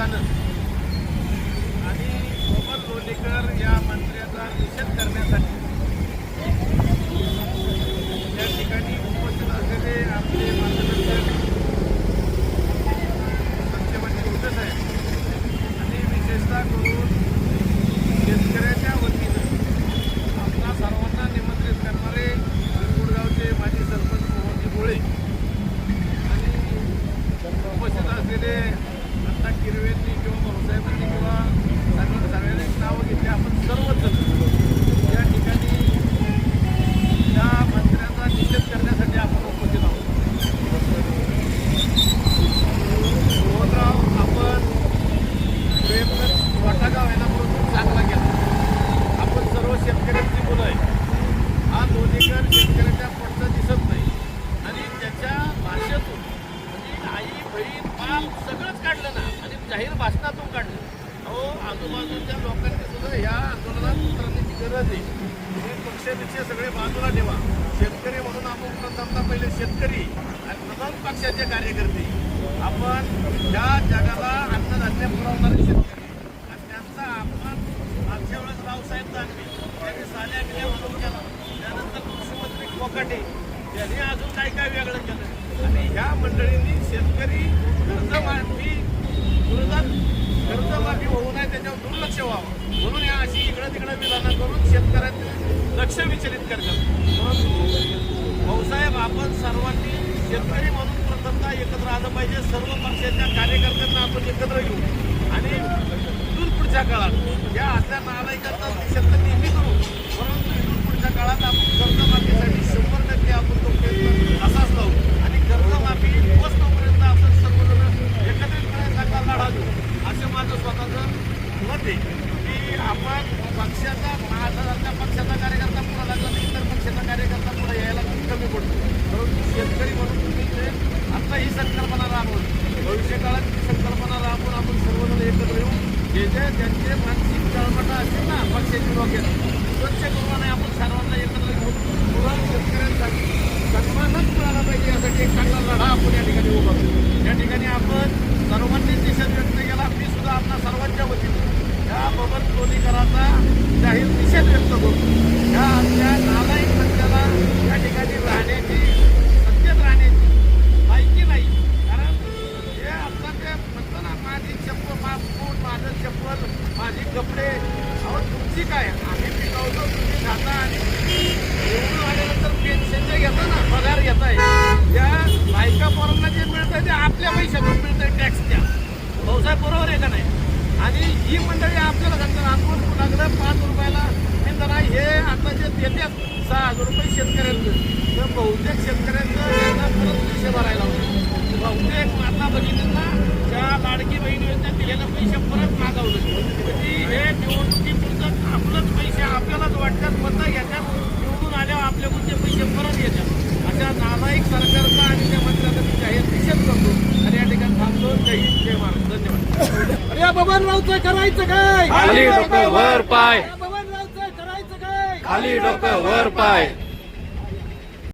निमित्तानं आणि मोहन लोणीकर या मंत्र्याचा निषेध करण्यासाठी. या ठिकाणी उपस्थित असलेले आपले मार्गदर्शक सत्यवती उदस आहे आणि विशेषतः करून शेतकऱ्याच्या वतीनं आपल्या सर्वांना निमंत्रित करणारे कुडगावचे माजी सरपंच मोहनजी गोळे आणि उपस्थित असलेले आता किरवेंनी किंवा भाऊसाहेबांनी किंवा सर्व सार्वजनिक नावं घेतली. आपण सर्वच जण या ठिकाणी त्या मंत्र्यांचा निषेध करण्यासाठी आपण उपस्थित आहोत मोहनराव आपण प्रयत्न वाटा गाव आहे ना म्हणून चांगला केला आपण सर्व शेतकऱ्यांची मुलं आहे हा दोन्हीकर शेतकऱ्याच्या पोटचा दिसत नाही आणि त्याच्या भाषेतून म्हणजे आई बहीण बाप सगळंच काढलं ना आणि जाहीर भाषणातून काढलं अहो आजूबाजूच्या लोकांनी सुद्धा ह्या आंदोलनात उतरण्याची गरज आहे. तुम्ही पक्षापेक्षा सगळे बाजूला ठेवा. शेतकरी म्हणून आपण प्रथमता पहिले शेतकरी आणि प्रथम पक्षाचे कार्यकर्ते. आपण या जगाला अन्नधान्य पुरवणारे शेतकरी. आणि त्यांचा आपण मागच्या वेळेस रावसाहेब दानवे त्यांनी साल्या गेल्या म्हणून केला. त्यानंतर कृषीमंत्री कोकाटे त्यांनी अजून काय काय वेगळं केलं. आणि ह्या मंडळींनी शेतकरी कर्जमाफी विरोधात कर्जमाफी होऊ नये त्याच्यावर दुर्लक्ष व्हावं म्हणून या अशी इकडं तिकडं विधानं करून शेतकऱ्यांचे लक्ष विचलित करतात. परंतु भाऊसाहेब आपण सर्वांनी शेतकरी म्हणून प्रथमता एकत्र आलं पाहिजे. सर्व पक्षाच्या कार्यकर्त्यांना आपण एकत्र घेऊ. आणि इथून पुढच्या काळात या असल्या नालायकांचा निषेध नेहमी करू. परंतु इथून पुढच्या काळात आपण कर्जमाफीसाठी शंभर टक्के आपण तो प्रयत्न असाच लावू. आणि कर्जमाफी पोचतोपर्यंत आपण सर्वजण एकत्रितपणे चांगला लढा देऊ असं माझं स्वतःचं होते की आपण पक्षाचा महाराष्ट्रातल्या पक्षाचा कार्यकर्ता पुढे लागला तर इतर पक्षाचा कार्यकर्ता पुढे यायला खूप कमी पडतो. परंतु शेतकरी म्हणून तुम्ही ते आता ही संकल्पना राबवून भविष्य काळात ही संकल्पना राबवून आपण सर्वजण एकत्र येऊ. जे जे ज्यांचे मानसिक तळमटा असतील ना पक्षाची डोक्यात स्वच्छ करून आपण सर्व एकत्र घेऊन पुरा शेतकऱ्यांसाठी सन्मानच मिळाला पाहिजे यासाठी एक चांगला लढा आपण या ठिकाणी उभा करू या ठिकाणी आपण सर्वांनी निषेध व्यक्त केला मी सुद्धा आपल्या सर्वांच्या वतीने या बबन टोलीकरांचा जाहीर निषेध व्यक्त करतो ह्या आपल्या नालायक पक्षाला या ठिकाणी राहण्याची सत्तेत राहण्याची माहिती नाही. कारण हे आपलं ते म्हणतं ना माझी चप्पल माझं माझं चप्पल माझी कपडे. अहो तुमची काय? आम्ही पिकवतो तुम्ही खाता आणि निवडून आल्यानंतर पेन्शन जे घेता ना पगार घेताय त्या बायका पोरांना जे मिळतं ते आपल्या पैशातून टॅक्स टॅक्सच्या भाऊसाहेब बरोबर आहे का नाही? आणि ही मंडळी आपल्याला सांगतात आपण लागलं पाच रुपयाला हे जरा हे आता जे देतात सहा हजार रुपये शेतकऱ्यांचं तर बहुतेक शेतकऱ्यांचं त्यांना परत पैसे भरायला होते. बहुतेक आता बघितलं ना त्या लाडकी बहीण योजनेत दिलेले पैसे परत मागवले म्हणजे हे निवडणुकीपुरतं आपलंच पैसे आपल्यालाच वाटतात मतं घेतात निवडून आल्यावर आपल्याकडून ते पैसे परत येतात. अशा नालायक सरकारचा आणि त्या मंत्र्याचा मी जाहीर निषेध करतो आणि या ठिकाणी थांबतो. जय हिंद जय महाराज धन्यवाद. अरे बबनरावचं करायचं काय? खाली डोकं वर पाय. बबनरावचं करायचं काय? खाली डोकं वर पाय.